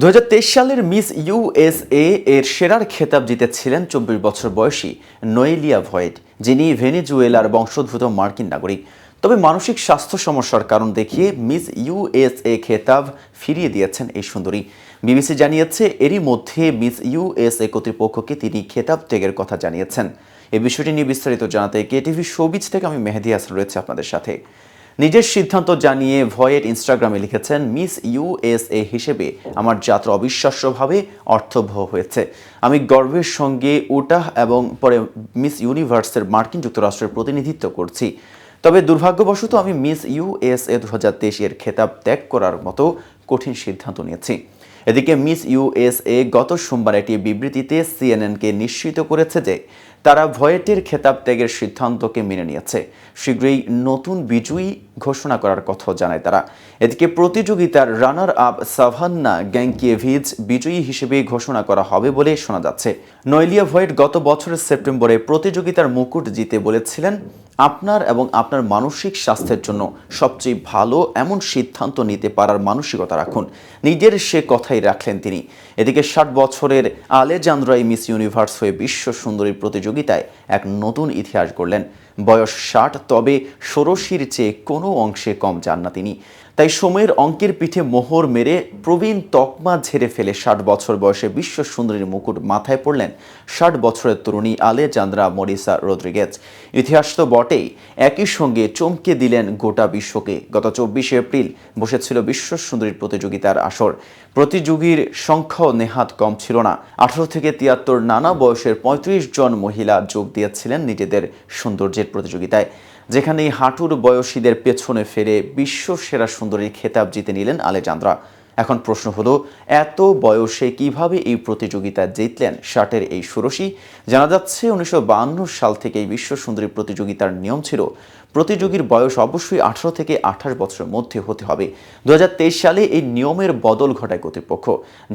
দুহাজার তেইশ সালের মিস ইউএসএ এর সেরার খেতাব জিতেছিলেন চব্বিশ বছর বয়সী নোয়েলিয়া ভয়েড, যিনি ভেনেজুয়েলার বংশোদ্ভূত মার্কিন নাগরিক। তবে মানসিক স্বাস্থ্য সমস্যার কারণ দেখিয়ে মিস ইউএসএ খেতাব ফিরিয়ে দিয়েছেন এই সুন্দরী। বিবিসি জানিয়েছে, এরই মধ্যে মিস ইউএসএ কর্তৃপক্ষকে তিনি খেতাব ত্যাগের কথা জানিয়েছেন। এই বিষয়টি নিয়ে বিস্তারিত জানাতে কেটিভি শোবিজ থেকে আমি মেহেদি হাসান রয়েছে আপনাদের সাথে। নিজের সিদ্ধান্ত জানিয়ে ভয়ের ইনস্টাগ্রামে লিখেছেন, মিস ইউএসএ হিসেবে আমার যাত্রা অবিশ্বাস্যভাবে অর্থবহ হয়েছে। আমি গর্বের সঙ্গে উটাহ এবং পরে মিস ইউনিভার্সের মার্কিন যুক্তরাষ্ট্রের প্রতিনিধিত্ব করছি। তবে দুর্ভাগ্যবশত আমি মিস ইউএসএ দু হাজার তেইশের খেতাব ত্যাগ করার মতো কঠিন সিদ্ধান্ত নিয়েছি। এদিকে মিস ইউএসএ গত সোমবার একটি বিবৃতিতে সিএনএনকে নিশ্চিত করেছে যে তারা ভয়েটের খেতাব ত্যাগের সিদ্ধান্তকে মেনে নিয়েছে। শীঘ্রই নতুন বিজয়ী ঘোষণা করার কথাও জানায় তারা। এদিকে প্রতিযোগিতার রানার আপ সাভান্না গ্যাংকিয়েভিজ বিজয়ী হিসেবে ঘোষণা করা হবে বলে শোনা যাচ্ছে। নয়লিয়া ভয়েট গত বছরের সেপ্টেম্বরে প্রতিযোগিতার মুকুট জিতে বলেছিলেন, আপনার এবং আপনার মানসিক স্বাস্থ্যের জন্য সবচেয়ে ভালো এমন সিদ্ধান্ত নিতে পারার মানসিকতা রাখুন। নিজের সে কথাই রাখলেন তিনি। এদিকে ষাট বছরের আলেজান্দ্রাই মিস ইউনিভার্স হয়ে বিশ্ব সুন্দরী সুন্দরীর প্রতিযোগিতায় এক নতুন ইতিহাস গড়লেন বয়স ষাট, তবে ষোড়শির চেয়ে কোনো অংশে কম যান না তিনি। তাই সময়ের অঙ্কের পিঠে মোহর মেরে প্রবীণ তকমা ঝেড়ে ফেলে ষাট বছর বয়সে বিশ্ব সুন্দরীর মুকুট মাথায় পড়লেন ষাট বছরের তরুণী আলে চান্দ্রা মরিসা রদ্রিগেজ। ইতিহাস তো বটেই, একই সঙ্গে চমকে দিলেন গোটা বিশ্বকে। গত চব্বিশে এপ্রিল বসেছিল বিশ্ব সুন্দরীর প্রতিযোগিতার আসর। প্রতিযোগীর সংখ্যাও নেহাত কম ছিল না। আঠারো থেকে তিয়াত্তর নানা বয়সের পঁয়ত্রিশ জন মহিলা যোগ দিয়েছিলেন নিজেদের সৌন্দর্যের প্রতিযোগিতায় যেখানে হাঁটুর বয়সীদের পেছনে ফেরে বিশ্ব সেরা সুন্দরীর খেতাব জিতে নিলেন আলেজান্দ্রা। এখন প্রশ্ন হলো, এত বয়সে কীভাবে এই প্রতিযোগিতা জিতলেন শার্টের এই ষোড়শী? জানা যাচ্ছে উনিশশো সাল থেকে এই বিশ্ব সুন্দরী প্রতিযোগিতার নিয়ম ছিল, প্রতিযোগীর বয়স অবশ্যই আঠারো থেকে আঠাশ বছরের মধ্যে হতে হবে। দু হাজার তেইশ সালে এই নিয়মের বদল ঘটায় কর্তৃপক্ষ।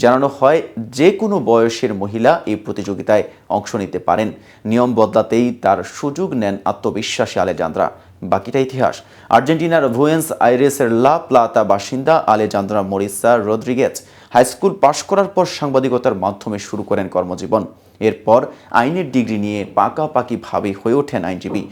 জানানো হয় যে কোনো বয়সের মহিলা এই প্রতিযোগিতায় অংশ নিতে পারেন। নিয়ম বদলাতেই তার সুযোগ নেন আত্মবিশ্বাসী আলেজান্দ্রা। বাকিটা ইতিহাস। আর্জেন্টিনার ভুয়েন্স আইরেসের লা প্লাতা বাসিন্দা আলেজান্দ্রা মরিসা রদ্রিগেজ হাইস্কুল পাশ করার পর সাংবাদিকতার মাধ্যমে শুরু করেন কর্মজীবন। এরপর আইনের ডিগ্রি নিয়ে পাকাপাকিভাবে হয়ে ওঠেন আইনজীবী।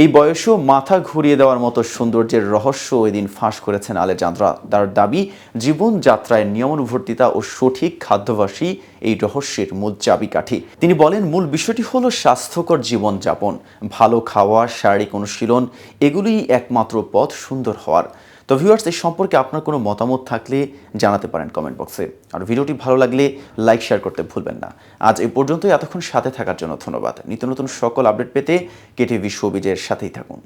এই বয়সেও মাথা ঘুরিয়ে দেওয়ার মতো সৌন্দর্যের রহস্য এদিন ফাঁস করেছেন আলেজান্দ্রা। তার দাবি, জীবনযাত্রায় নিয়মানুবর্তিতা ও সঠিক খাদ্যবাসী এই রহস্যের মূল চাবিকাঠি। তিনি বলেন, মূল বিষয়টি হলো স্বাস্থ্যকর জীবনযাপন। ভালো খাওয়া, শারীরিক অনুশীলন, এগুলোই একমাত্র পথ সুন্দর হওয়ার। তো ভিউয়ার্স এই সম্পর্কে আপনার কোনো মতামত থাকলে জানাতে পারেন কমেন্ট বক্সে আর ভিডিওটি ভালো লাগলে লাইক শেয়ার করতে ভুলবেন না। আজ এই পর্যন্তই, এতক্ষণ সাথে থাকার জন্য ধন্যবাদ। নিত্য নতুন সকল আপডেট পেতে কেটিভি শোবিজের সাথেই থাকুন।